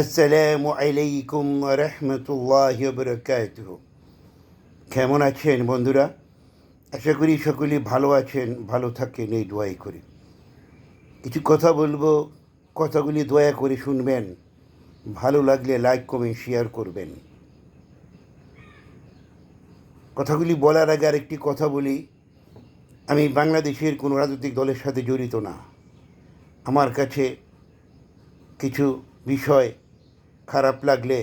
আসসালামু আলাইকুম রহমতুল্লাহ বরকাতুহ কেমন আছেন বন্ধুরা? আশা করি সকলেই ভালো আছেন, ভালো থাকেন, এই দোয়াই করি। কিছু কথা বলব, কথাগুলি দয়া করে শুনবেন। ভালো লাগলে লাইক কমেন্ট শেয়ার করবেন। কথাগুলি বলার আগে আরেকটি কথা বলি। আমি বাংলাদেশের কোনো রাজনৈতিক দলের সাথে জড়িত না। আমার কাছে কিছু বিষয় খারাপ লাগলে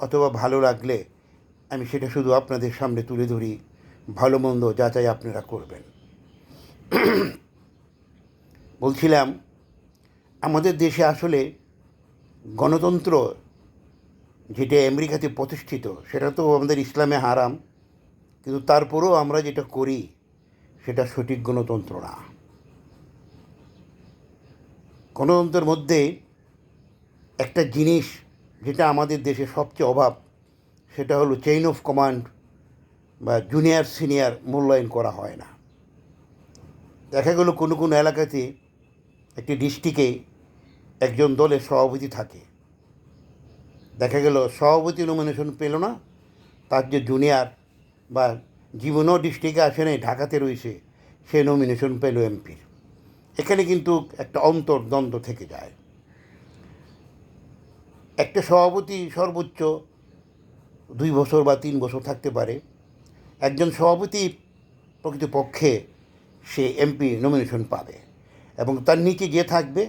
অথবা ভালো লাগলে আমি সেটা শুধু আপনাদের সামনে তুলে ধরি। ভালো মন্দ যাচাই আপনারা করবেন। বলছিলাম, আমাদের দেশে আসলে গণতন্ত্র যেটা আমেরিকাতে প্রতিষ্ঠিত, সেটা তো আমাদের ইসলামে হারাম, কিন্তু তারপরেও আমরা যেটা করি, সেটা সঠিক গণতন্ত্র না। গণতন্ত্রের মধ্যে একটা জিনিস যেটা আমাদের দেশে সবচেয়ে অভাব, সেটা হলো চেইন অফ কমান্ড বা জুনিয়র সিনিয়র মূল্যায়ন করা হয় না। দেখা গেলো কোনো কোনো এলাকাতে একটি ডিস্ট্রিক্টে একজন দলের সভাপতি থাকে। দেখা গেল সভাপতি নমিনেশন পেল না, তার যে জুনিয়র বা জীবনও ডিস্ট্রিক্টে আসে নাই, ঢাকাতে রয়েছে, সে নমিনেশন পেল এমপির। এখানে কিন্তু একটা অন্তর্দ্বন্দ্ব থেকে যায়। একটা সভাপতি সর্বোচ্চ দুই বছর বা তিন বছর থাকতে পারে। একজন সভাপতি প্রকৃতপক্ষে সে এমপি নমিনেশন পাবে এবং তার নিচে যে থাকবে,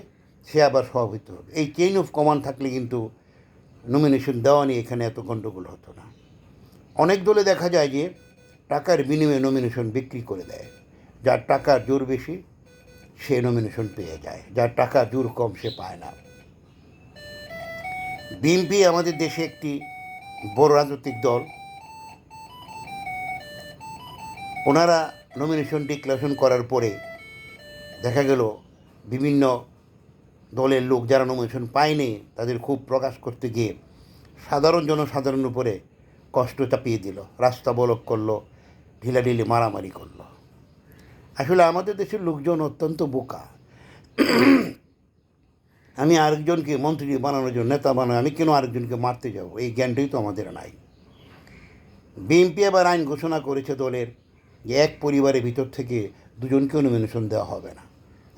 সে আবার সভাপতি হবে। এই চেইন অফ কমান্ড থাকলে কিন্তু নমিনেশন দেওয়া নিয়ে এখানে এত গণ্ডগোল হতো না। অনেক দলে দেখা যায় যে টাকার বিনিময়ে নমিনেশন বিক্রি করে দেয়। যার টাকার জোর বেশি, সে নমিনেশন পেয়ে যায়। যার টাকা জোর কম, সে পায় না। বিএনপি আমাদের দেশে একটি বড় রাজনৈতিক দল। ওনারা নমিনেশন ডিক্লারেশন করার পরে দেখা গেল বিভিন্ন দলের লোক যারা নমিনেশন পায়নি, তাদের খুব প্রকাশ করতে গিয়ে সাধারণ জনসাধারণ উপরে কষ্ট চাপিয়ে দিল। রাস্তা বলক করল, ঢিলাঢিলি মারামারি করল। আসলে আমাদের দেশের লোকজন অত্যন্ত বোকা। আমি আরেকজনকে মন্ত্রী বানানোর জন্য, নেতা বানানো আমি কেন আরেকজনকে মারতে যাব? এই জ্ঞানটাই তো আমাদের নাই। বিএনপি আবার আইন ঘোষণা করেছে দলের যে এক পরিবারের ভিতর থেকে দুজনকে নমিনেশন দেওয়া হবে না।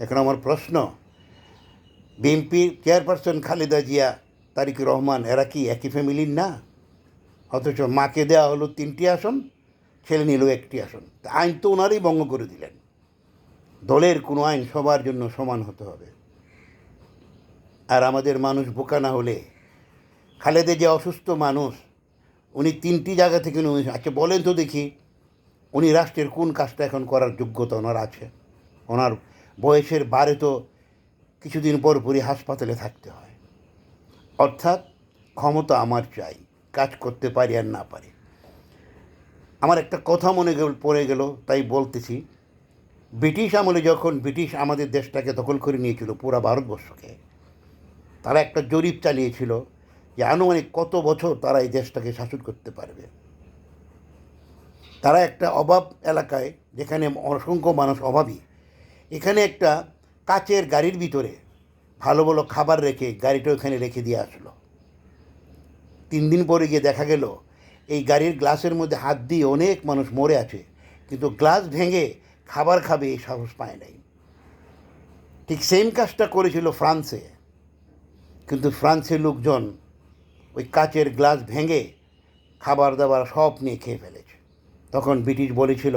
এখন আমার প্রশ্ন বিএনপির চেয়ারপারসন খালেদা জিয়া তারিক রহমান, এরা কি একই ফ্যামিলির না? অথচ মাকে দেওয়া হলো তিনটি আসন, ছেলে নিল একটি আসন। আইন তো ওনারই ভঙ্গ করে দিলেন। দলের কোনো আইন সবার জন্য সমান হতে হবে। আর আমাদের মানুষ বোকা না হলে। খালেদা যে অসুস্থ মানুষ, উনি তিনটি জায়গা থেকে নমিনেশন আচ্ছা বলেন তো দেখি, উনি রাষ্ট্রের কোন কাজটা এখন করার যোগ্যতা ওনার আছে? ওনার বয়সের বারে তো কিছুদিন পর পরই হাসপাতালে থাকতে হয়। অর্থাৎ ক্ষমতা আমার চাই, কাজ করতে পারি আর না পারি। আমার একটা কথা মনে গেল, পড়ে গেল, তাই বলতেছি। ব্রিটিশ আমলে যখন ব্রিটিশ আমাদের দেশটাকে দখল করে নিয়েছিল পুরো ভারতবর্ষকে তারা একটা জরিপ চালিয়েছিল যে আনুমানিক কত বছর তারা এই দেশটাকে শাসন করতে পারবে। তারা একটা অভাব এলাকায়, যেখানে অসংখ্য মানুষ অভাবী, এখানে একটা কাচের গাড়ির ভিতরে ভালো ভালো খাবার রেখে গাড়িটা ওখানে রেখে দিয়ে আসলো। তিন দিন পরে গিয়ে দেখা গেল, এই গাড়ির গ্লাসের মধ্যে হাত দিয়ে অনেক মানুষ মরে আছে, কিন্তু গ্লাস ভেঙে খাবার খাবে এই সাহস পায় নাই। ঠিক সেম কাজটা করেছিল ফ্রান্সে। কিন্তু ফ্রান্সের লোকজন ওই কাচের গ্লাস ভেঙে খাবার দাবার সব নিয়ে খেয়ে ফেলেছে। তখন ব্রিটিশ বলেছিল,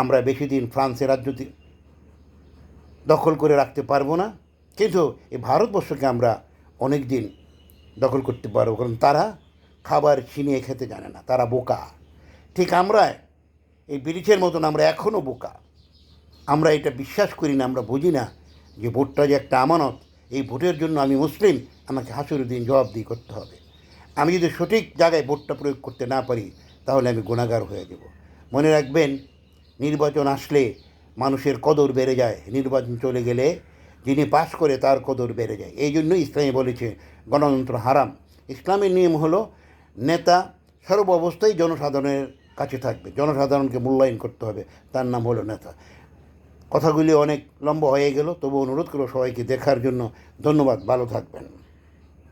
আমরা বেশি দিন ফ্রান্সের রাজ্য দখল করে রাখতে পারব না, কিন্তু এই ভারতবর্ষকে আমরা অনেক দিন দখল করতে পারব, কারণ তারা খাবার ছিনিয়ে খেতে জানে না, তারা বোকা। ঠিক আমরা এই ব্রিটিশের মতন আমরা এখনও বোকা। আমরা এটা বিশ্বাস করি না, আমরা বুঝি না যে ভোটটা যে একটা আমানত এই ভোটের জন্য আমি মুসলিম, আমাকে হাসুর দিন জবাবদিহি করতে হবে। আমি যদি সঠিক জায়গায় ভোটটা প্রয়োগ করতে না পারি, তাহলে আমি গুণাগার হয়ে যাব। মনে রাখবেন, নির্বাচন আসলে মানুষের কদর বেড়ে যায়। নির্বাচন চলে গেলে যিনি পাশ করে তার কদর বেড়ে যায়। এই জন্যই ইসলামে বলেছে, গণতন্ত্র হারাম। ইসলামের নিয়ম হলো, নেতা সর্ব অবস্থায় জনসাধারণের কাছে থাকবে। জনসাধারণকে মূল্যায়ন করতে হবে। তার নাম হলো নেতা। কথাগুলি অনেক লম্বা হয়ে গেল তবু অনুরোধ করো সবাইকে দেখার জন্য ধন্যবাদ ভালো থাকবেন।